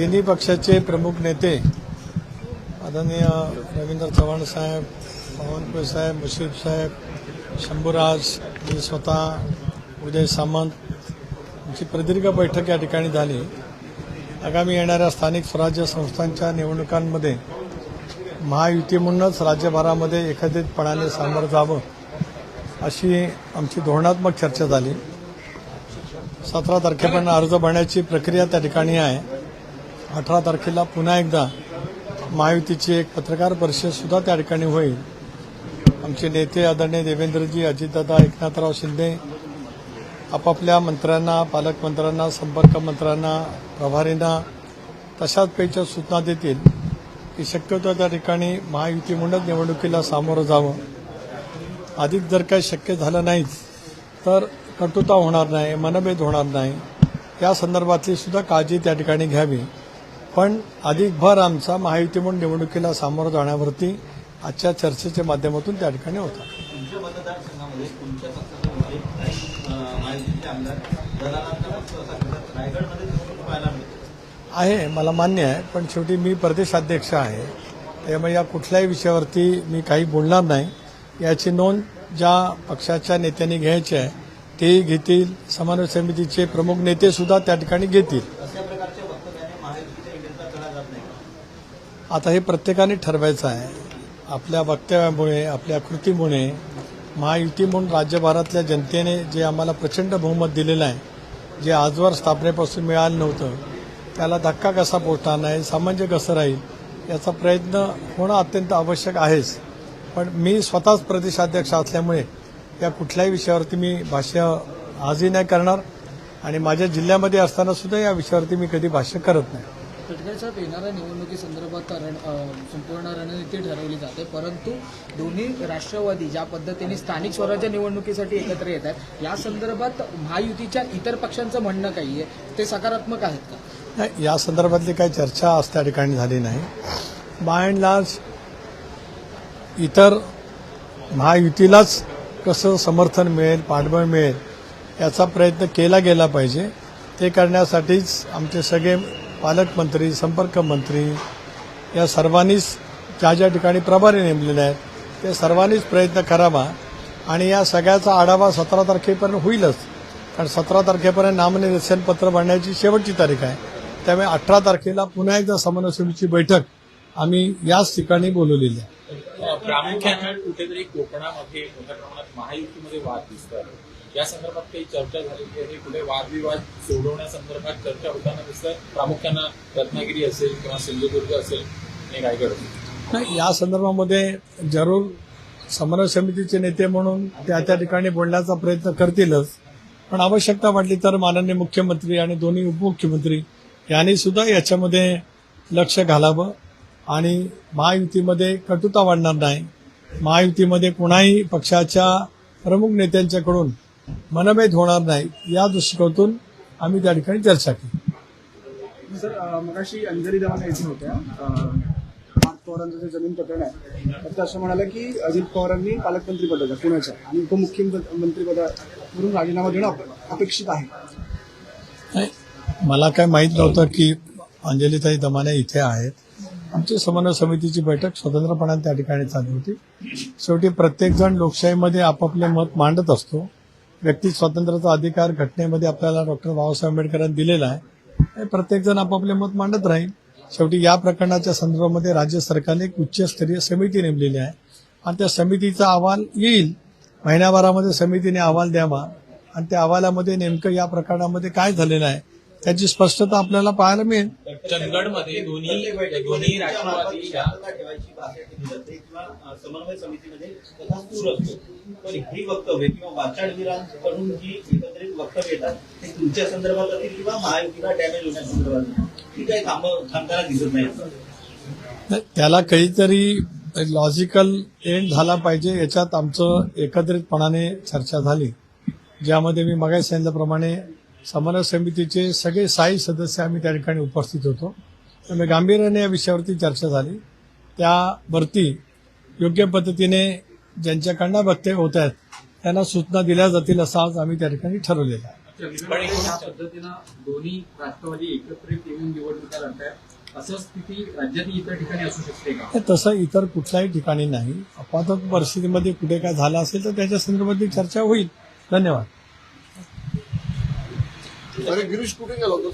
तिन्ही पक्षाचे प्रमुख नेते आदरणीय रवींद्र चव्हाण साहेब बावनकुळे साहेब मुश्रीफ साहेब शंभूराज मी स्वतः उदय सामंत यांची प्रदीर्घ बैठक या ठिकाणी झाली. आगामी येणाऱ्या स्थानिक स्वराज्य संस्थांच्या निवडणुकांमध्ये महायुती म्हणूनच राज्यभरामध्ये एकत्रितपणाने सामोरं जावं अशी आमची धोरणात्मक चर्चा झाली. सतरा तारखेपर्यंत अर्ज भरण्याची प्रक्रिया त्या ठिकाणी आहे. अठरा तारखेला पुन्हा एकदा महायुतीची एक पत्रकार परिषद सुद्धा त्या ठिकाणी होईल. आमचे नेते आदरणीय देवेंद्रजी अजितदादा एकनाथराव शिंदे आपापल्या मंत्र्यांना पालकमंत्र्यांना संपर्क मंत्र्यांना प्रभारींना तशाच पैच्या सूचना देतील की शक्यतो त्या ठिकाणी महायुती म्हणूनच निवडणुकीला सामोरं जावं. आधीच जर काही शक्य झालं नाहीच तर कटुता होणार नाही मनभेद होणार नाही. या संदर्भातली सुद्धा काळजी त्या ठिकाणी घ्यावी. पण अधिक भर आमचा महायुती म्हणून निवडणुकीला सामोरं जाण्यावरती आजच्या चर्चेच्या माध्यमातून त्या ठिकाणी होता. आहे मला मान्य आहे पण शेवटी मी प्रदेशाध्यक्ष आहे. त्यामुळे या कुठल्याही विषयावरती मी काही बोलणार नाही. याची नोंद ज्या पक्षाच्या नेत्यांनी घ्यायची आहे तेही घेतील. समन्वय समितीचे प्रमुख नेते सुद्धा त्या ठिकाणी घेतील अशा प्रकारच्या वक्तव्याने महायुतीच्या इमेजला तडा जात नाही का? आता हे प्रत्येकाने ठरवायचं आहे. आपल्या वक्तव्यामुळे आपल्या कृतीमुळे महायुती म्हणून राज्यभरातल्या जनतेने जे आम्हाला प्रचंड बहुमत दिलेलं आहे जे आजवर स्थापनेपासून मिळालं नव्हतं त्याला धक्का कसा पोचणार नाही सामंजस्य कसं राहील याचा प्रयत्न होणं अत्यंत आवश्यक आहेच. पण मी स्वतःच प्रदेशाध्यक्ष असल्यामुळे या कुठल्याही विषयावरती मी भाष्य आजही नाही करणार आणि माझ्या जिल्ह्यामध्ये असताना सुद्धा या विषयावरती मी कधी भाष्य करत नाही. तटकरे साहेब येणाऱ्या निवडणुकीसंदर्भात रण संपूर्ण रणनीती ठरवली जाते. परंतु दोन्ही राष्ट्रवादी ज्या पद्धतीने स्थानिक स्वराज्य निवडणुकीसाठी एकत्र येत आहेत या संदर्भात महायुतीच्या इतर पक्षांचं म्हणणं काही आहे ते सकारात्मक आहेत का? नाही या संदर्भातली काही चर्चा आज त्या ठिकाणी झाली नाही. बाय अँड लार्ज इतर महायुतीलाच कसं समर्थन मिळेल पाठबळ मिळेल याचा प्रयत्न केला गेला पाहिजे. ते करण्यासाठीच आमचे सगळे पालकमंत्री संपर्क मंत्री या सर्वांनीच ज्या ज्या ठिकाणी प्रभारी नेमलेले आहेत ते सर्वांनीच प्रयत्न करावा आणि या सगळ्याचा आढावा सतरा तारखेपर्यंत होईलच. कारण सतरा तारखेपर्यंत नामनिर्देशन पत्र भरण्याची शेवटची तारीख आहे. त्यामुळे अठरा तारखेला पुन्हा एकदा समन्वय समितीची बैठक आम्ही याच ठिकाणी बोलवलेली आहे. प्रामुख्यानं कुठेतरी कोकणामध्ये मोठ्या प्रमाणात महायुतीमध्ये वाद दिसतात या संदर्भात काही चर्चा झालेली आहे. कुठे वादविवाद सोडवण्यासंदर्भात चर्चा होताना दिसतात प्रामुख्यानं रत्नागिरी असेल किंवा सिंधुदुर्ग असेल आणि रायगड असेल नाही या संदर्भामध्ये जरूर समन्वय समितीचे नेते म्हणून त्या त्या ठिकाणी बोलण्याचा प्रयत्न करतीलच. पण आवश्यकता वाटली तर माननीय मुख्यमंत्री आणि दोन्ही उपमुख्यमंत्री यांनी सुद्धा याच्यामध्ये लक्ष घालावं आणि महायुतीमध्ये कटुता वाढणार नाही. महायुतीमध्ये कोणाही पक्षाच्या प्रमुख नेत्यांच्याकडून मनभेद होणार नाही. या दृष्टिकोनातून आम्ही त्या ठिकाणी चर्चा केली. सर मगाशी अंजली देवाने येथून होत्या. पार्थ पवारांचं जे जमीन प्रकरण आहे तर असं म्हणाले की अजित पवारांनी पालकमंत्रीपदाचा पुण्याच्या आणि उपमुख्यमंत्रीपदावरून राजीनामा देणं अप- अपेक्षित आहे. मला काय माहीत नव्हतं की अंजलीताई दमाने इथे आहेत. आमची समन्वय समितीची बैठक स्वतंत्रपणाने त्या ठिकाणी चालू होती. शेवटी प्रत्येकजण लोकशाहीमध्ये आपापले मत मांडत असतो. व्यक्ती स्वातंत्र्याचा अधिकार घटनेमध्ये आपल्याला डॉक्टर बाबासाहेब आंबेडकरांनी दिलेला आहे. प्रत्येकजण आपापले मत मांडत राहील. शेवटी या प्रकरणाच्या संदर्भामध्ये राज्य सरकारने एक उच्चस्तरीय समिती नेमलेली आहे. आणि त्या समितीचा अहवाल येईल. महिन्याभरामध्ये समितीने अहवाल द्यावा. आणि त्या अहवालामध्ये नेमकं या प्रकरणामध्ये काय झालेलं आहे त्याची स्पष्टता आपल्याला पाहायला मिळेल चंदगडमध्ये दोन्ही दोन्ही राष्ट्रवादी या शांतता ठेवायची भाषा केली जाते किंवा अं, समन्वय समितीमध्ये तसा सूर असतो पण ही वक्तव्य किंवा वाचाडवीरांकडून जी एकत्रित वक्तव्य येतात ते तुमच्या संदर्भात असतील किंवा महायुतीला डॅमेज होण्यासंदर्भात असतील. ती काही थांब थांबताना दिसत नाही नाही, त्याला काहीतरी लॉजिकल एंड झाला पाहिजे याच्यात आमचं एकत्रितपणाने चर्चा झाली ज्यामध्ये मी मगाशी सांगितल्याप्रमाणे समन्वय समितीचे सगळे साई सदस्य आम्ही त्या ठिकाणी उपस्थित होतो. त्यामुळे गांभीर्याने या विषयावरती चर्चा झाली. त्यावरती योग्य पद्धतीने ज्यांच्याकडनं वक्तव्य होत आहेत त्यांना सूचना दिल्या जातील असं आज आम्ही त्या ठिकाणी ठरवलेलं आहे. पण एक- ज्या पद्धतीनं दोन्ही राष्ट्रवादी एकत्रित येऊन निवडणुका लढतायत. असं स्थिती राज्यातील इतर ठिकाणी असू शकते का? तसं इतर कुठल्याही ठिकाणी नाही. आपातक परिस्थितीमध्ये कुठे काय झालं असेल तर त्याच्या संदर्भातली चर्चा होईल. धन्यवाद. अरे गिरीश कुठे गेला होता?